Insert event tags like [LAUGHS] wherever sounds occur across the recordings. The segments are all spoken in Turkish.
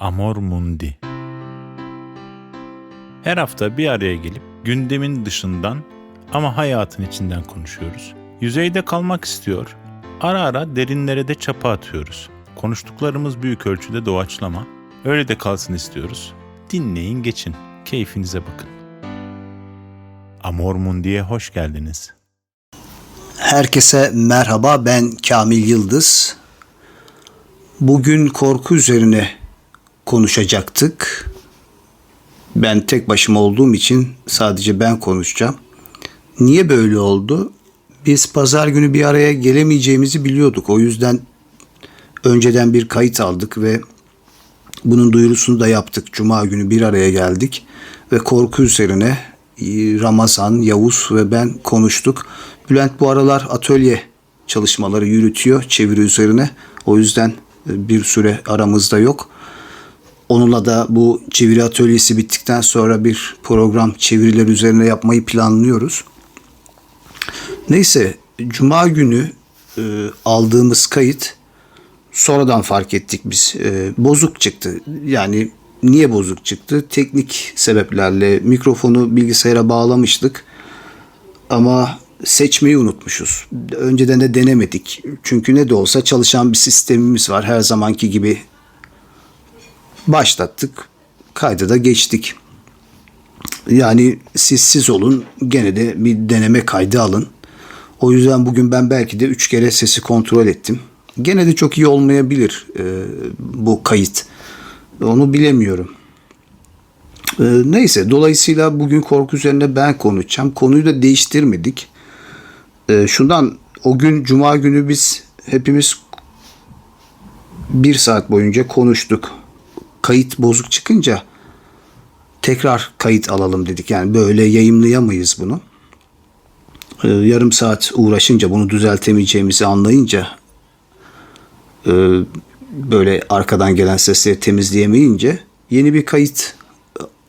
Amor Mundi Her hafta bir araya gelip gündemin dışından ama hayatın içinden konuşuyoruz. Yüzeyde kalmak istiyor, ara ara derinlere de çapa atıyoruz. Konuştuklarımız büyük ölçüde doğaçlama, öyle de kalsın istiyoruz. Dinleyin geçin, keyfinize bakın. Amor Mundi'ye hoş geldiniz. Herkese merhaba ben Kamil Yıldız. Bugün korku üzerine konuşacaktık. Ben tek başıma olduğum için sadece ben konuşacağım. Niye böyle oldu? Biz pazar günü bir araya gelemeyeceğimizi biliyorduk. O yüzden önceden bir kayıt aldık ve bunun duyurusunu da yaptık. Cuma günü bir araya geldik ve korku üzerine e, Ramazan, Yavuz ve ben konuştuk. Bülent bu aralar atölye çalışmaları yürütüyor çeviri üzerine. O yüzden e, bir süre aramızda yok. Onunla da bu çeviri atölyesi bittikten sonra bir program çeviriler üzerine yapmayı planlıyoruz. Neyse Cuma günü e, aldığımız kayıt sonradan fark ettik biz. E, bozuk çıktı. Yani niye bozuk çıktı? Teknik sebeplerle mikrofonu bilgisayara bağlamıştık. Ama seçmeyi unutmuşuz. Önceden de denemedik. Çünkü ne de olsa çalışan bir sistemimiz var. Her zamanki gibi başlattık. Kayda da geçtik. Yani siz siz olun gene de bir deneme kaydı alın. O yüzden bugün ben belki de üç kere sesi kontrol ettim. Gene de çok iyi olmayabilir e, bu kayıt. Onu bilemiyorum. E, neyse dolayısıyla bugün korku üzerine ben konuşacağım. Konuyu da değiştirmedik. E, şundan o gün cuma günü biz hepimiz bir saat boyunca konuştuk. Kayıt bozuk çıkınca tekrar kayıt alalım dedik. Yani böyle yayımlayamayız bunu. Ee, yarım saat uğraşınca bunu düzeltemeyeceğimizi anlayınca e, böyle arkadan gelen sesleri temizleyemeyince yeni bir kayıt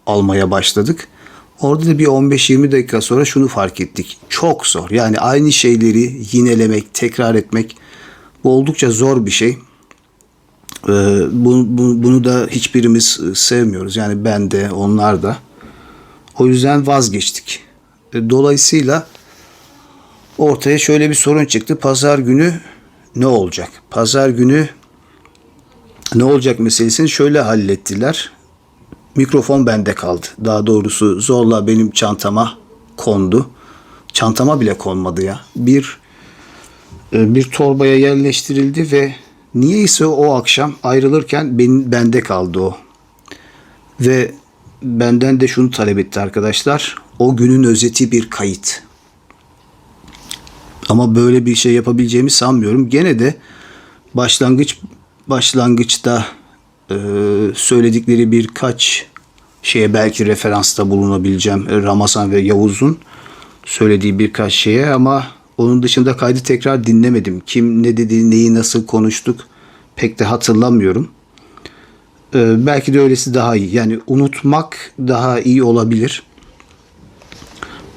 almaya başladık. Orada da bir 15-20 dakika sonra şunu fark ettik. Çok zor. Yani aynı şeyleri yinelemek, tekrar etmek bu oldukça zor bir şey. Ee, bu, bu, bunu da hiçbirimiz sevmiyoruz. Yani ben de onlar da. O yüzden vazgeçtik. E, Dolayısıyla ortaya şöyle bir sorun çıktı. Pazar günü ne olacak? Pazar günü ne olacak meselesini şöyle hallettiler. Mikrofon bende kaldı. Daha doğrusu zorla benim çantama kondu. Çantama bile konmadı ya. Bir e, bir torbaya yerleştirildi ve niyeyse o akşam ayrılırken benim bende kaldı o. Ve benden de şunu talep etti arkadaşlar. O günün özeti bir kayıt. Ama böyle bir şey yapabileceğimi sanmıyorum. Gene de başlangıç başlangıçta e, söyledikleri birkaç şeye belki referansta bulunabileceğim. E, Ramazan ve Yavuz'un söylediği birkaç şeye ama onun dışında kaydı tekrar dinlemedim. Kim ne dedi, neyi nasıl konuştuk pek de hatırlamıyorum. E, belki de öylesi daha iyi. Yani unutmak daha iyi olabilir.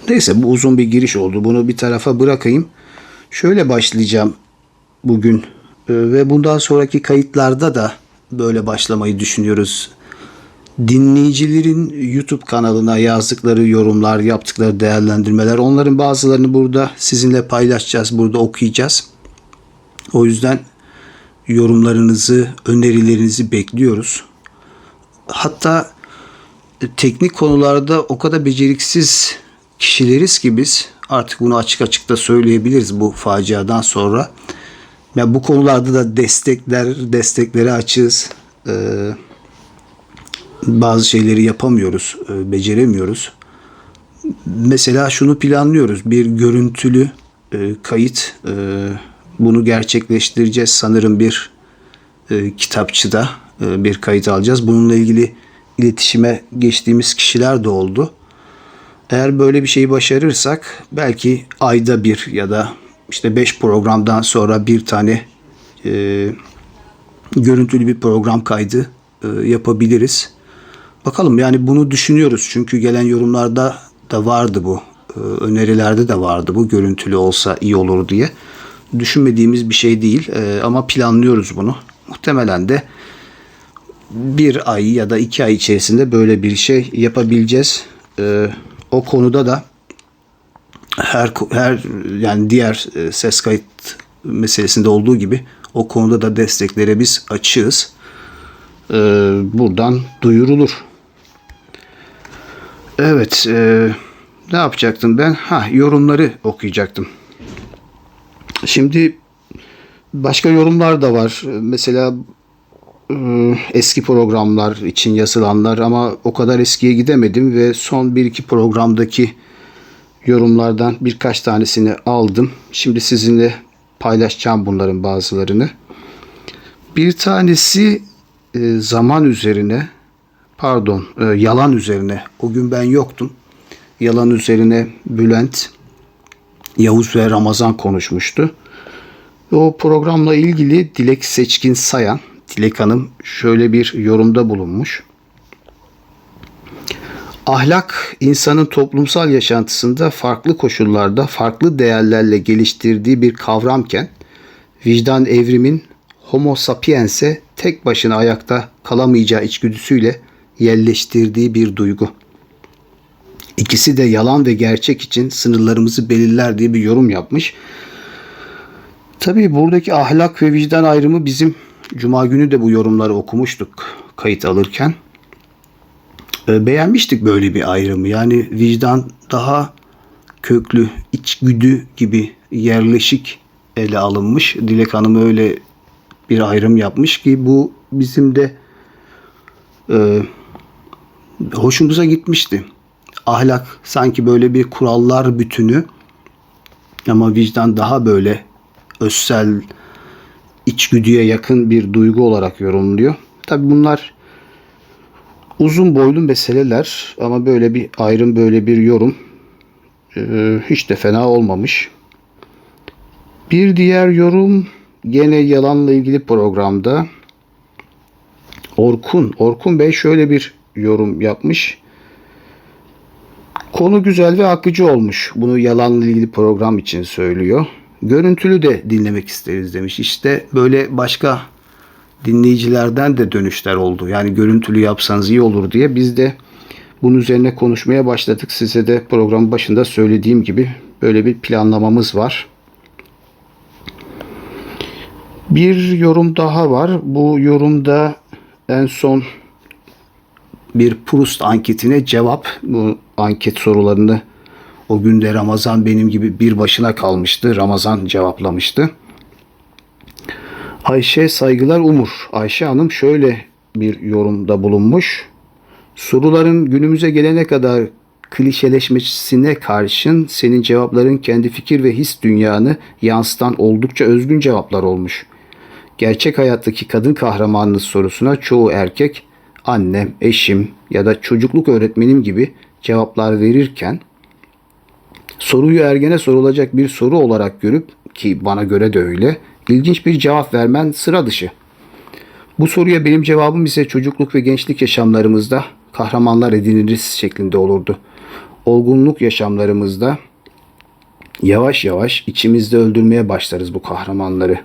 Neyse bu uzun bir giriş oldu. Bunu bir tarafa bırakayım. Şöyle başlayacağım bugün Ee, ve bundan sonraki kayıtlarda da böyle başlamayı düşünüyoruz. Dinleyicilerin YouTube kanalına yazdıkları yorumlar, yaptıkları değerlendirmeler, onların bazılarını burada sizinle paylaşacağız, burada okuyacağız. O yüzden yorumlarınızı, önerilerinizi bekliyoruz. Hatta teknik konularda o kadar beceriksiz kişileriz ki biz artık bunu açık açık da söyleyebiliriz bu faciadan sonra. Ya bu konularda da destekler, destekleri açığız. Ee, bazı şeyleri yapamıyoruz, e, beceremiyoruz. Mesela şunu planlıyoruz. Bir görüntülü e, kayıt. E, bunu gerçekleştireceğiz. Sanırım bir kitapçıda bir kayıt alacağız. Bununla ilgili iletişime geçtiğimiz kişiler de oldu. Eğer böyle bir şeyi başarırsak belki ayda bir ya da işte 5 programdan sonra bir tane e, görüntülü bir program kaydı e, yapabiliriz. Bakalım yani bunu düşünüyoruz çünkü gelen yorumlarda da vardı bu. E, önerilerde de vardı bu görüntülü olsa iyi olur diye. Düşünmediğimiz bir şey değil e, ama planlıyoruz bunu. Muhtemelen de bir ay ya da iki ay içerisinde böyle bir şey yapabileceğiz. Ee, o konuda da her her yani diğer e, ses kayıt meselesinde olduğu gibi o konuda da desteklere biz açığız. Ee, buradan duyurulur. Evet, e, ne yapacaktım ben? Ha, yorumları okuyacaktım. Şimdi başka yorumlar da var. Mesela e, eski programlar için yazılanlar ama o kadar eskiye gidemedim ve son bir iki programdaki yorumlardan birkaç tanesini aldım. Şimdi sizinle paylaşacağım bunların bazılarını. Bir tanesi e, zaman üzerine, pardon, e, yalan üzerine. O gün ben yoktum. Yalan üzerine Bülent, Yavuz ve Ramazan konuşmuştu. O programla ilgili Dilek Seçkin Sayan, Dilek Hanım şöyle bir yorumda bulunmuş. Ahlak insanın toplumsal yaşantısında farklı koşullarda farklı değerlerle geliştirdiği bir kavramken vicdan evrimin homo sapiens'e tek başına ayakta kalamayacağı içgüdüsüyle yerleştirdiği bir duygu. İkisi de yalan ve gerçek için sınırlarımızı belirler diye bir yorum yapmış. Tabii buradaki ahlak ve vicdan ayrımı bizim Cuma günü de bu yorumları okumuştuk kayıt alırken. E, beğenmiştik böyle bir ayrımı. Yani vicdan daha köklü, içgüdü gibi yerleşik ele alınmış. Dilek Hanım öyle bir ayrım yapmış ki bu bizim de e, hoşumuza gitmişti. Ahlak sanki böyle bir kurallar bütünü ama vicdan daha böyle özsel içgüdüye yakın bir duygu olarak yorumluyor. Tabi bunlar uzun boylu meseleler ama böyle bir ayrım böyle bir yorum e, hiç de fena olmamış. Bir diğer yorum gene yalanla ilgili programda Orkun Orkun Bey şöyle bir yorum yapmış. Konu güzel ve akıcı olmuş. Bunu yalanla ilgili program için söylüyor. Görüntülü de dinlemek isteriz demiş. İşte böyle başka dinleyicilerden de dönüşler oldu. Yani görüntülü yapsanız iyi olur diye biz de bunun üzerine konuşmaya başladık. Size de programın başında söylediğim gibi böyle bir planlamamız var. Bir yorum daha var. Bu yorumda en son bir Proust anketine cevap. Bu anket sorularını o günde Ramazan benim gibi bir başına kalmıştı. Ramazan cevaplamıştı. Ayşe Saygılar Umur. Ayşe Hanım şöyle bir yorumda bulunmuş. Soruların günümüze gelene kadar klişeleşmesine karşın senin cevapların kendi fikir ve his dünyanı yansıtan oldukça özgün cevaplar olmuş. Gerçek hayattaki kadın kahramanlığı sorusuna çoğu erkek annem, eşim ya da çocukluk öğretmenim gibi cevaplar verirken soruyu ergene sorulacak bir soru olarak görüp ki bana göre de öyle ilginç bir cevap vermen sıra dışı. Bu soruya benim cevabım ise çocukluk ve gençlik yaşamlarımızda kahramanlar ediniriz şeklinde olurdu. Olgunluk yaşamlarımızda yavaş yavaş içimizde öldürmeye başlarız bu kahramanları.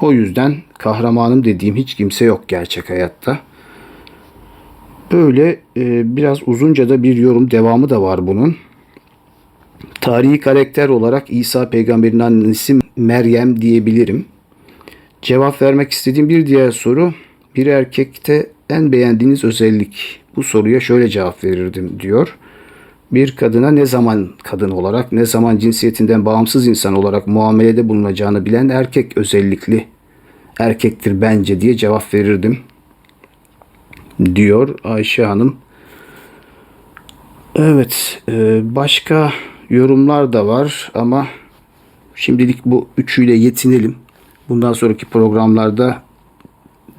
O yüzden kahramanım dediğim hiç kimse yok gerçek hayatta. Böyle e, biraz uzunca da bir yorum devamı da var bunun. Tarihi karakter olarak İsa peygamberin annesi Meryem diyebilirim. Cevap vermek istediğim bir diğer soru bir erkekte en beğendiğiniz özellik. Bu soruya şöyle cevap verirdim diyor. Bir kadına ne zaman kadın olarak ne zaman cinsiyetinden bağımsız insan olarak muamelede bulunacağını bilen erkek özellikli erkektir bence diye cevap verirdim diyor Ayşe Hanım. Evet, e, başka yorumlar da var ama şimdilik bu üçüyle yetinelim. Bundan sonraki programlarda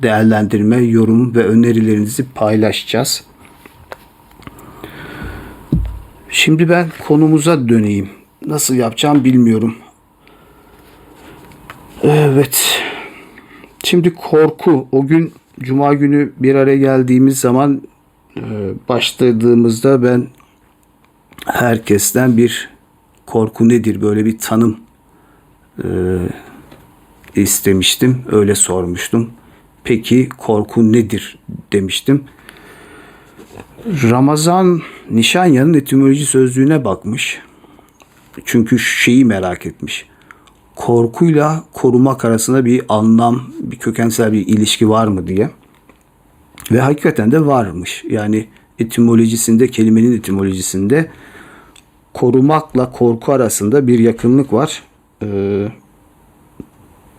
değerlendirme, yorum ve önerilerinizi paylaşacağız. Şimdi ben konumuza döneyim. Nasıl yapacağım bilmiyorum. Evet. Şimdi korku. O gün Cuma günü bir araya geldiğimiz zaman e, başladığımızda ben herkesten bir korku nedir böyle bir tanım e, istemiştim. Öyle sormuştum. peki korku nedir demiştim. Ramazan Nişanya'nın etimoloji sözlüğüne bakmış. Çünkü şeyi merak etmiş. Korkuyla korumak arasında bir anlam, bir kökensel bir ilişki var mı diye. Ve hakikaten de varmış. Yani etimolojisinde, kelimenin etimolojisinde korumakla korku arasında bir yakınlık var. Ee,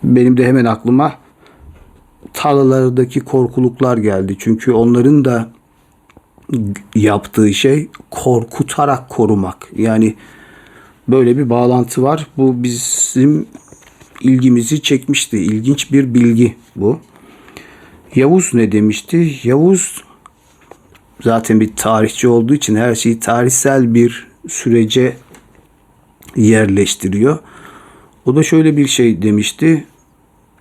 benim de hemen aklıma tarlalardaki korkuluklar geldi. Çünkü onların da yaptığı şey korkutarak korumak. Yani böyle bir bağlantı var. Bu bizim ilgimizi çekmişti. İlginç bir bilgi bu. Yavuz ne demişti? Yavuz zaten bir tarihçi olduğu için her şeyi tarihsel bir sürece yerleştiriyor. O da şöyle bir şey demişti.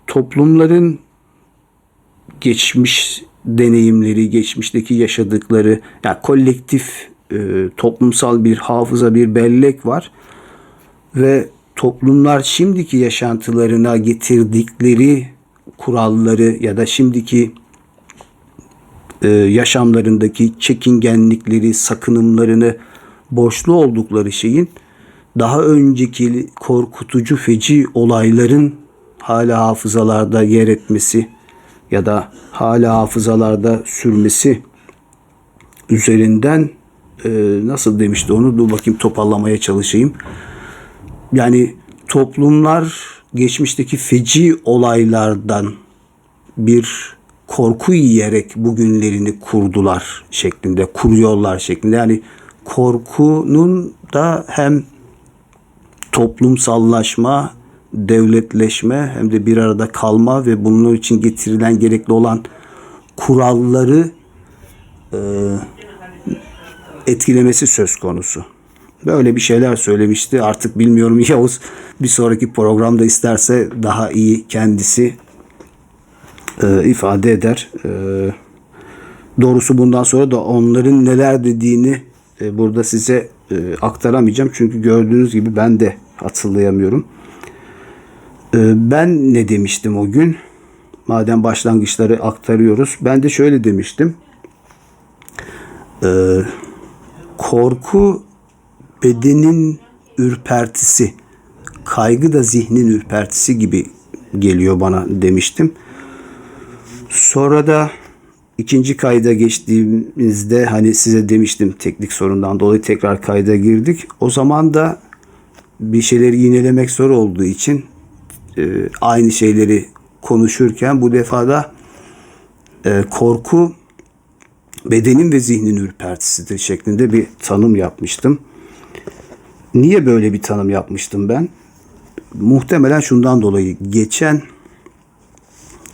Toplumların geçmiş deneyimleri, geçmişteki yaşadıkları, yani kolektif e, toplumsal bir hafıza, bir bellek var ve toplumlar şimdiki yaşantılarına getirdikleri kuralları ya da şimdiki e, yaşamlarındaki çekingenlikleri, sakınımlarını borçlu oldukları şeyin daha önceki korkutucu feci olayların hala hafızalarda yer etmesi ya da hala hafızalarda sürmesi üzerinden e, nasıl demişti onu dur bakayım toparlamaya çalışayım. Yani toplumlar geçmişteki feci olaylardan bir korku yiyerek bugünlerini kurdular şeklinde, kuruyorlar şeklinde. Yani korkunun da hem toplumsallaşma, devletleşme hem de bir arada kalma ve bunun için getirilen gerekli olan kuralları e, etkilemesi söz konusu. Böyle bir şeyler söylemişti. Artık bilmiyorum [LAUGHS] Yavuz bir sonraki programda isterse daha iyi kendisi e, ifade eder. E, doğrusu bundan sonra da onların neler dediğini e, burada size e, aktaramayacağım. Çünkü gördüğünüz gibi ben de hatırlayamıyorum. E, ben ne demiştim o gün? Madem başlangıçları aktarıyoruz. Ben de şöyle demiştim. E, korku bedenin ürpertisi, kaygı da zihnin ürpertisi gibi geliyor bana demiştim. Sonra da ikinci kayda geçtiğimizde hani size demiştim teknik sorundan dolayı tekrar kayda girdik. O zaman da bir şeyleri yinelemek zor olduğu için e, aynı şeyleri konuşurken bu defada e, korku bedenin ve zihnin ürpertisidir şeklinde bir tanım yapmıştım. Niye böyle bir tanım yapmıştım ben? Muhtemelen şundan dolayı geçen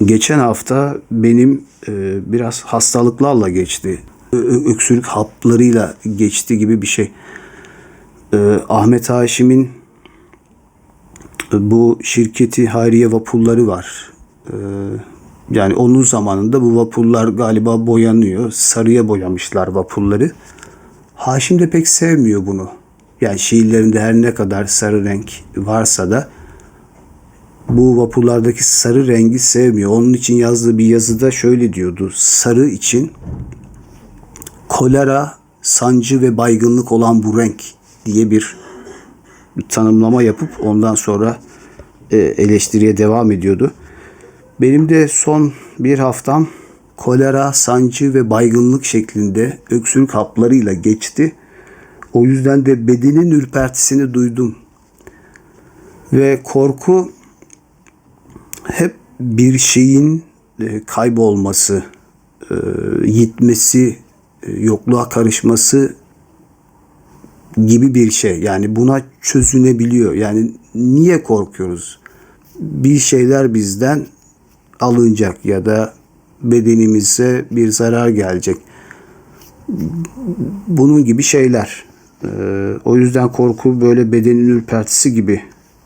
geçen hafta benim e, biraz hastalıklarla geçti. Ö- öksürük haplarıyla geçti gibi bir şey. E, Ahmet Haşim'in e, bu şirketi Hayriye Vapurları var. E, yani onun zamanında bu vapurlar galiba boyanıyor. Sarıya boyamışlar vapurları. Haşim de pek sevmiyor bunu. Yani şiirlerinde her ne kadar sarı renk varsa da bu vapurlardaki sarı rengi sevmiyor. Onun için yazdığı bir yazıda şöyle diyordu. Sarı için kolera, sancı ve baygınlık olan bu renk diye bir, tanımlama yapıp ondan sonra e, eleştiriye devam ediyordu. Benim de son bir haftam kolera, sancı ve baygınlık şeklinde öksürük haplarıyla geçti. O yüzden de bedenin ürpertisini duydum. Ve korku hep bir şeyin e, kaybolması, e, yitmesi, e, yokluğa karışması gibi bir şey. Yani buna çözünebiliyor. Yani niye korkuyoruz? Bir şeyler bizden alınacak ya da bedenimize bir zarar gelecek. Bunun gibi şeyler. Ee, o yüzden korku böyle bedenin ürpertisi gibi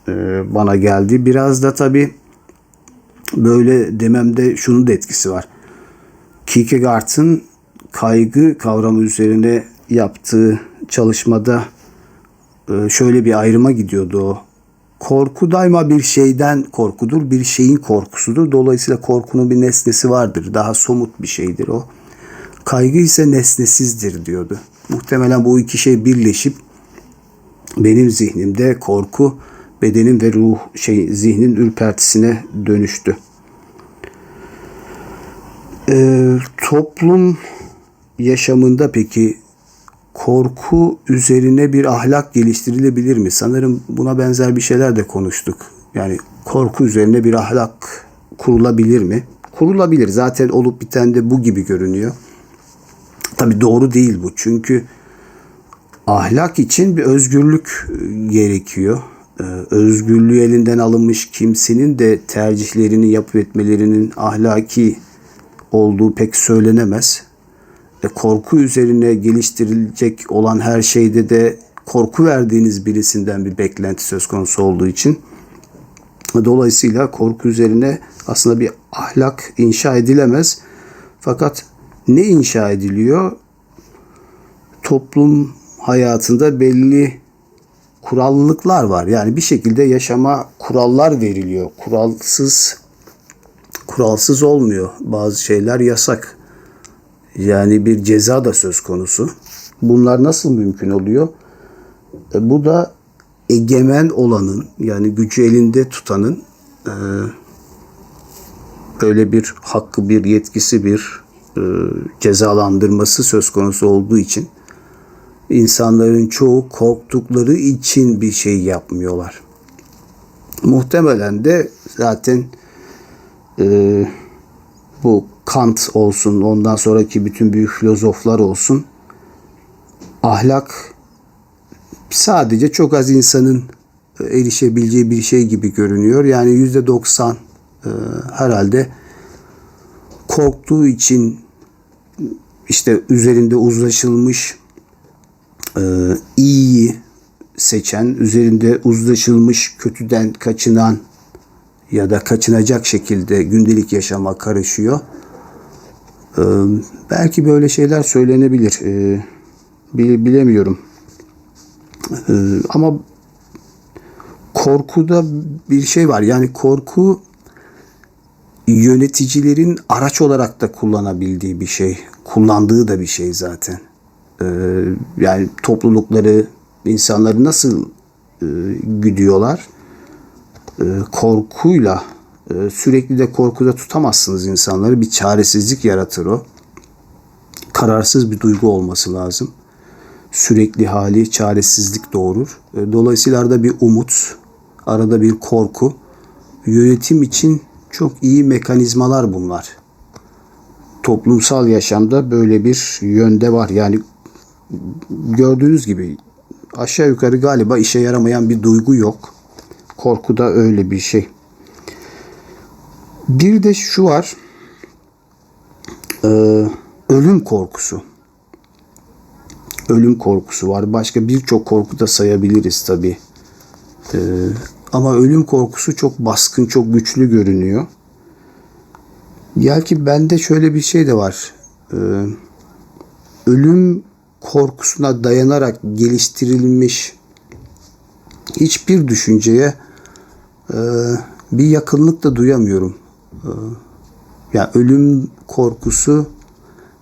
e, bana geldi. Biraz da tabii böyle dememde şunun da etkisi var. Kierkegaard'ın kaygı kavramı üzerine yaptığı çalışmada e, şöyle bir ayrıma gidiyordu o. korku daima bir şeyden korkudur, bir şeyin korkusudur. Dolayısıyla korkunun bir nesnesi vardır. Daha somut bir şeydir o. Kaygı ise nesnesizdir diyordu. Muhtemelen bu iki şey birleşip benim zihnimde korku bedenin ve ruh şey zihnin ürpertisine dönüştü. Ee, toplum yaşamında peki korku üzerine bir ahlak geliştirilebilir mi? Sanırım buna benzer bir şeyler de konuştuk. Yani korku üzerine bir ahlak kurulabilir mi? Kurulabilir. Zaten olup biten de bu gibi görünüyor. Tabii doğru değil bu. Çünkü ahlak için bir özgürlük e, gerekiyor. Ee, Özgürlüğü elinden alınmış kimsenin de tercihlerini yapıp etmelerinin ahlaki olduğu pek söylenemez. E, korku üzerine geliştirilecek olan her şeyde de korku verdiğiniz birisinden bir beklenti söz konusu olduğu için dolayısıyla korku üzerine aslında bir ahlak inşa edilemez. Fakat ne inşa ediliyor? Toplum hayatında belli kurallıklar var. Yani bir şekilde yaşama kurallar veriliyor. Kuralsız kuralsız olmuyor. Bazı şeyler yasak. Yani bir ceza da söz konusu. Bunlar nasıl mümkün oluyor? E, bu da egemen olanın yani gücü elinde tutanın e, böyle bir hakkı, bir yetkisi, bir e, cezalandırması söz konusu olduğu için insanların çoğu korktukları için bir şey yapmıyorlar. Muhtemelen de zaten e, bu Kant olsun, ondan sonraki bütün büyük filozoflar olsun, ahlak sadece çok az insanın e, erişebileceği bir şey gibi görünüyor. Yani yüzde doksan e, herhalde korktuğu için işte üzerinde uzlaşılmış e, iyiyi seçen, üzerinde uzlaşılmış kötüden kaçınan ya da kaçınacak şekilde gündelik yaşama karışıyor. Ee, belki böyle şeyler söylenebilir. Ee, bile- bilemiyorum. Ee, ama korkuda bir şey var. Yani korku yöneticilerin araç olarak da kullanabildiği bir şey. Kullandığı da bir şey zaten. Ee, yani toplulukları, insanları nasıl e, güdüyorlar? e, korkuyla e, sürekli de korkuda tutamazsınız insanları. Bir çaresizlik yaratır o. Kararsız bir duygu olması lazım. Sürekli hali çaresizlik doğurur. E, Dolayısıyla arada bir umut, arada bir korku. Yönetim için çok iyi mekanizmalar bunlar. Toplumsal yaşamda böyle bir yönde var. Yani gördüğünüz gibi aşağı yukarı galiba işe yaramayan bir duygu yok. Korku da öyle bir şey. Bir de şu var. Ee, ölüm korkusu. Ölüm korkusu var. Başka birçok korku da sayabiliriz tabi. Ama ölüm korkusu çok baskın, çok güçlü görünüyor. Gel ki bende şöyle bir şey de var. Ee, ölüm korkusuna dayanarak geliştirilmiş hiçbir düşünceye e, bir yakınlık da duyamıyorum. E, ya ölüm korkusu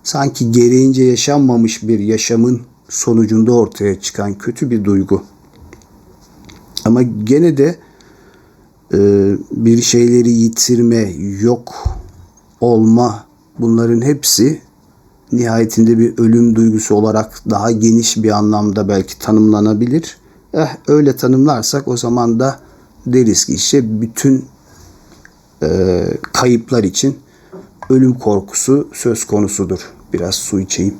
sanki gereğince yaşanmamış bir yaşamın sonucunda ortaya çıkan kötü bir duygu. Ama gene de e, bir şeyleri yitirme, yok olma bunların hepsi nihayetinde bir ölüm duygusu olarak daha geniş bir anlamda belki tanımlanabilir. Eh öyle tanımlarsak o zaman da deriz ki işte bütün e, kayıplar için ölüm korkusu söz konusudur. Biraz su içeyim.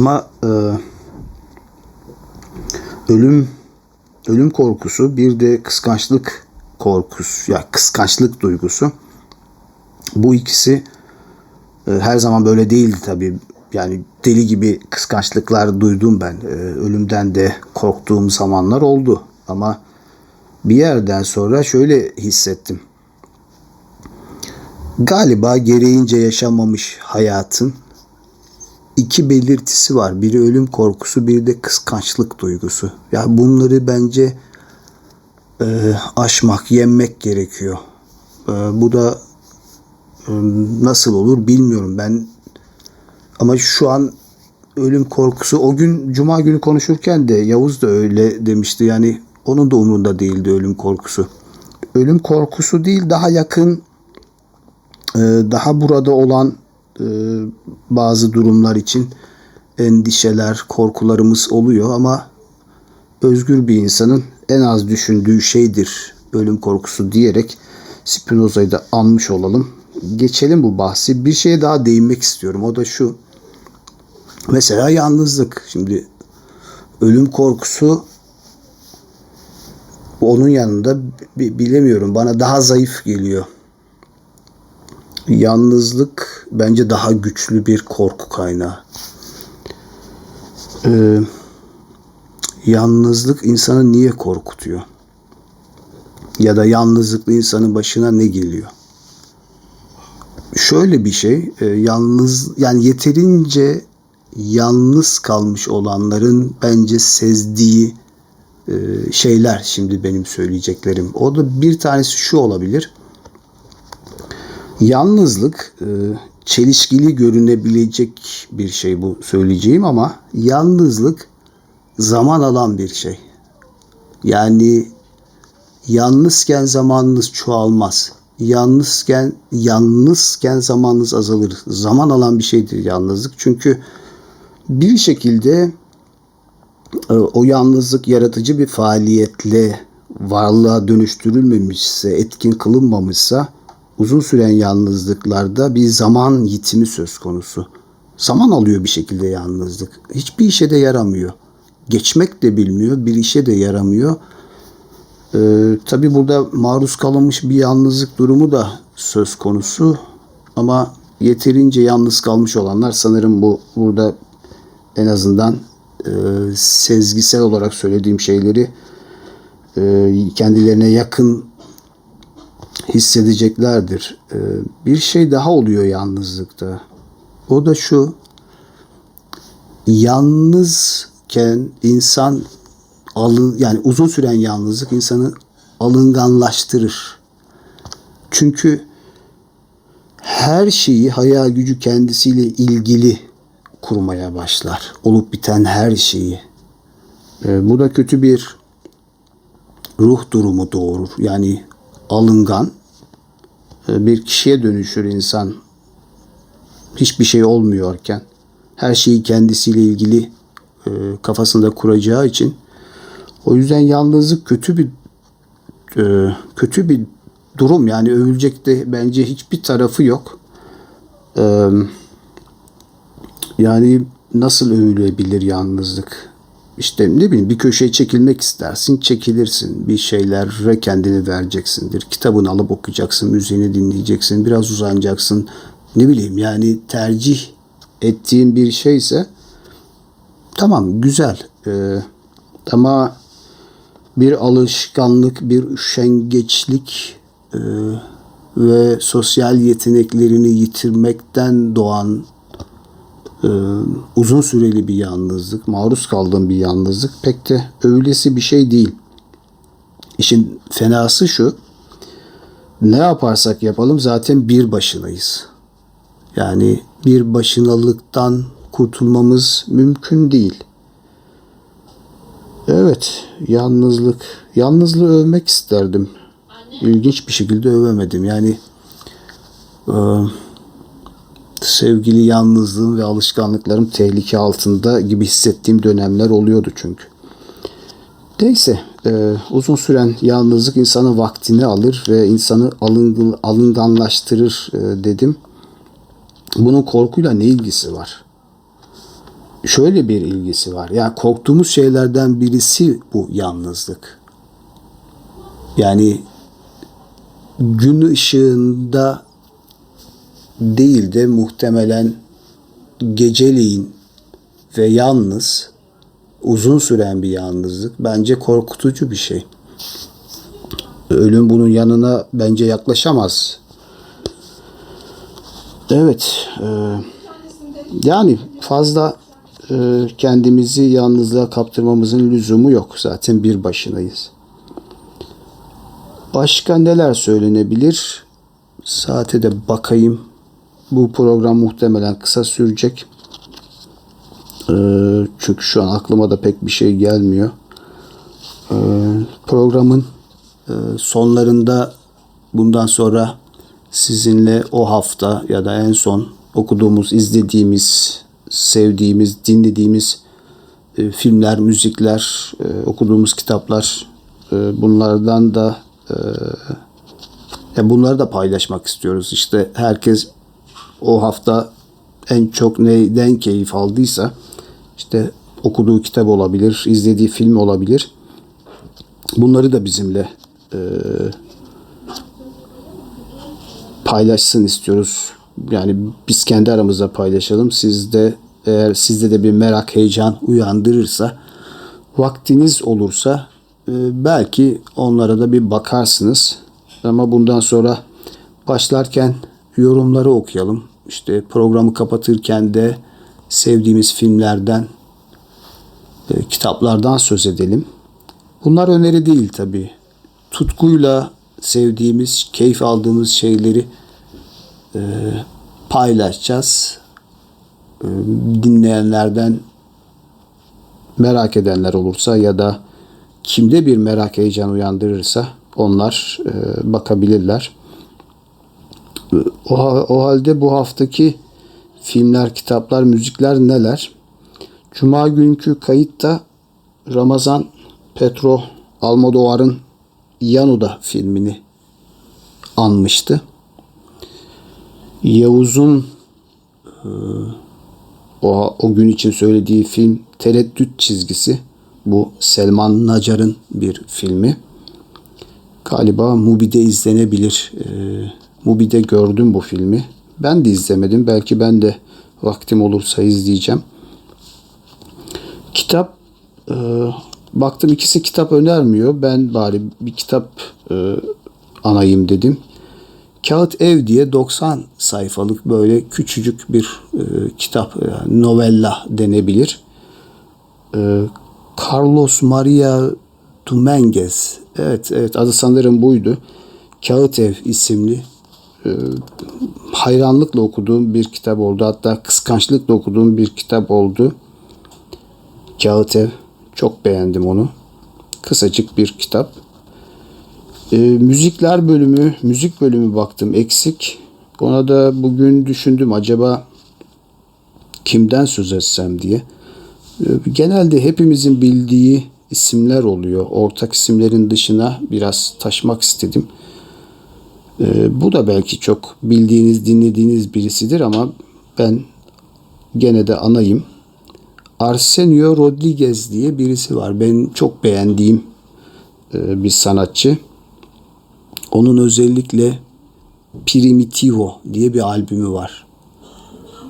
Ama e, ölüm ölüm korkusu bir de kıskançlık korkusu ya kıskançlık duygusu bu ikisi e, her zaman böyle değildi tabii. Yani deli gibi kıskançlıklar duydum ben. E, ölümden de korktuğum zamanlar oldu. Ama bir yerden sonra şöyle hissettim. Galiba gereğince yaşanmamış hayatın iki belirtisi var. Biri ölüm korkusu, biri de kıskançlık duygusu. Ya bunları bence e, aşmak, yenmek gerekiyor. E, bu da e, nasıl olur bilmiyorum. Ben ama şu an ölüm korkusu o gün cuma günü konuşurken de Yavuz da öyle demişti. Yani onun da umurunda değildi ölüm korkusu. Ölüm korkusu değil daha yakın e, daha burada olan e, bazı durumlar için endişeler, korkularımız oluyor ama özgür bir insanın en az düşündüğü şeydir ölüm korkusu diyerek Spinoza'yı da anmış olalım. Geçelim bu bahsi. Bir şeye daha değinmek istiyorum. O da şu. Mesela yalnızlık. Şimdi ölüm korkusu onun yanında bi- bilemiyorum bana daha zayıf geliyor. Yalnızlık bence daha güçlü bir korku kaynağı. Ee, yalnızlık insanı niye korkutuyor? Ya da yalnızlıklı insanın başına ne geliyor? Şöyle bir şey, e, yalnız yani yeterince yalnız kalmış olanların bence sezdiği e, şeyler şimdi benim söyleyeceklerim. O da bir tanesi şu olabilir. Yalnızlık e, çelişkili görünebilecek bir şey bu söyleyeceğim ama yalnızlık zaman alan bir şey. Yani yalnızken zamanınız çoğalmaz. Yalnızken yalnızken zamanınız azalır. Zaman alan bir şeydir yalnızlık. Çünkü bir şekilde e, o yalnızlık yaratıcı bir faaliyetle varlığa dönüştürülmemişse, etkin kılınmamışsa uzun süren yalnızlıklarda bir zaman yitimi söz konusu. Zaman alıyor bir şekilde yalnızlık. Hiçbir işe de yaramıyor. Geçmek de bilmiyor, bir işe de yaramıyor. Ee, Tabi burada maruz kalınmış bir yalnızlık durumu da söz konusu. Ama yeterince yalnız kalmış olanlar sanırım bu burada en azından e, sezgisel olarak söylediğim şeyleri e, kendilerine yakın hissedeceklerdir. E, bir şey daha oluyor yalnızlıkta. O da şu. Yalnızken insan alın yani uzun süren yalnızlık insanı alınganlaştırır. Çünkü her şeyi hayal gücü kendisiyle ilgili kurmaya başlar. Olup biten her şeyi. E, bu da kötü bir ruh durumu doğurur. Yani alıngan e, bir kişiye dönüşür insan. Hiçbir şey olmuyorken her şeyi kendisiyle ilgili e, kafasında kuracağı için o yüzden yalnızlık kötü bir e, kötü bir durum. Yani övülecek de bence hiçbir tarafı yok. Yani nasıl övülebilir yalnızlık? İşte ne bileyim bir köşeye çekilmek istersin, çekilirsin. Bir şeylere kendini vereceksindir. Kitabını alıp okuyacaksın, müziğini dinleyeceksin, biraz uzanacaksın. Ne bileyim yani tercih ettiğin bir şeyse tamam güzel. Ee, ama bir alışkanlık, bir üşengeçlik e, ve sosyal yeteneklerini yitirmekten doğan e, uzun süreli bir yalnızlık, maruz kaldığım bir yalnızlık pek de öylesi bir şey değil. İşin fenası şu, ne yaparsak yapalım zaten bir başınayız. Yani bir başınalıktan kurtulmamız mümkün değil. Evet, yalnızlık. Yalnızlığı övmek isterdim. İlginç bir şekilde övemedim. Yani e, sevgili yalnızlığım ve alışkanlıklarım tehlike altında gibi hissettiğim dönemler oluyordu çünkü. Neyse, e, uzun süren yalnızlık insanın vaktini alır ve insanı alıngan, alınganlaştırır e, dedim. Bunun korkuyla ne ilgisi var? Şöyle bir ilgisi var. Yani korktuğumuz şeylerden birisi bu yalnızlık. Yani gün ışığında değil de muhtemelen geceleyin ve yalnız uzun süren bir yalnızlık bence korkutucu bir şey. Ölüm bunun yanına bence yaklaşamaz. Evet. E, Yani fazla e, kendimizi yalnızlığa kaptırmamızın lüzumu yok. Zaten bir başınayız. Başka neler söylenebilir? Saate de bakayım. Bu program muhtemelen kısa sürecek. E, çünkü şu an aklıma da pek bir şey gelmiyor. E, programın e, sonlarında bundan sonra sizinle o hafta ya da en son okuduğumuz, izlediğimiz, sevdiğimiz, dinlediğimiz e, filmler, müzikler, e, okuduğumuz kitaplar bunlardan da bunları da paylaşmak istiyoruz. İşte herkes o hafta en çok neyden keyif aldıysa işte okuduğu kitap olabilir, izlediği film olabilir. Bunları da bizimle e, paylaşsın istiyoruz. Yani biz kendi aramızda paylaşalım. Siz de eğer sizde de bir merak, heyecan uyandırırsa, vaktiniz olursa e, belki onlara da bir bakarsınız. Ama bundan sonra başlarken yorumları okuyalım. İşte programı kapatırken de sevdiğimiz filmlerden, e, kitaplardan söz edelim. Bunlar öneri değil tabii. Tutkuyla sevdiğimiz, keyif aldığımız şeyleri e, paylaşacağız. E, dinleyenlerden merak edenler olursa ya da kimde bir merak heyecan uyandırırsa onlar e, bakabilirler. O, o halde bu haftaki filmler, kitaplar, müzikler neler? Cuma günkü kayıtta Ramazan Petro Almodovar'ın Yanuda filmini anmıştı. Yavuz'un e, o, o gün için söylediği film Tereddüt Çizgisi. Bu Selman Nacar'ın bir filmi. Galiba Mubi'de izlenebilir. E, Mubi'de gördüm bu filmi. Ben de izlemedim. Belki ben de vaktim olursa izleyeceğim. Kitap e, baktım ikisi kitap önermiyor. Ben bari bir kitap e, anayım dedim. Kağıt Ev diye 90 sayfalık böyle küçücük bir e, kitap, e, novella denebilir. E, Carlos Maria Dominguez, evet evet adı sanırım buydu. Kağıt Ev isimli hayranlıkla okuduğum bir kitap oldu. Hatta kıskançlıkla okuduğum bir kitap oldu. Kağıt Ev. Çok beğendim onu. Kısacık bir kitap. E, müzikler bölümü, müzik bölümü baktım eksik. Ona da bugün düşündüm acaba kimden söz etsem diye. E, genelde hepimizin bildiği isimler oluyor. Ortak isimlerin dışına biraz taşmak istedim. E, bu da belki çok bildiğiniz, dinlediğiniz birisidir ama ben gene de anayım. Arsenio Rodriguez diye birisi var. Ben çok beğendiğim e, bir sanatçı. Onun özellikle Primitivo diye bir albümü var.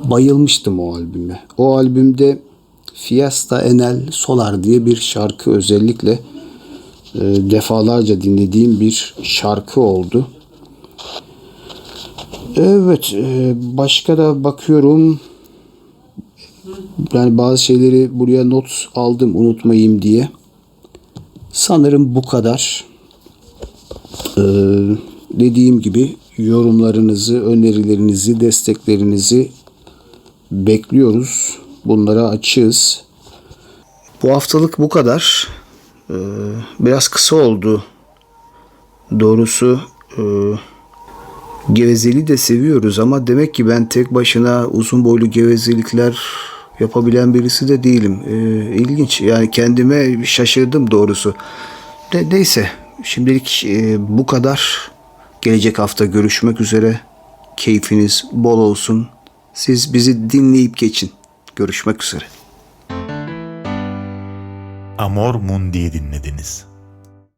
Bayılmıştım o albüme. O albümde Fiesta Enel Solar diye bir şarkı özellikle e, defalarca dinlediğim bir şarkı oldu. Evet, e, başka da bakıyorum. Yani bazı şeyleri buraya not aldım unutmayayım diye. Sanırım bu kadar. Ee, dediğim gibi yorumlarınızı, önerilerinizi, desteklerinizi bekliyoruz. Bunlara açığız. Bu haftalık bu kadar. Ee, biraz kısa oldu. Doğrusu e, gevezeliği de seviyoruz ama demek ki ben tek başına uzun boylu gevezelikler yapabilen birisi de değilim. Ee, ilginç. Yani kendime şaşırdım doğrusu. De, neyse. Şimdilik e, bu kadar. Gelecek hafta görüşmek üzere. Keyfiniz bol olsun. Siz bizi dinleyip geçin. Görüşmek üzere. Amor Mundi'yi dinlediniz.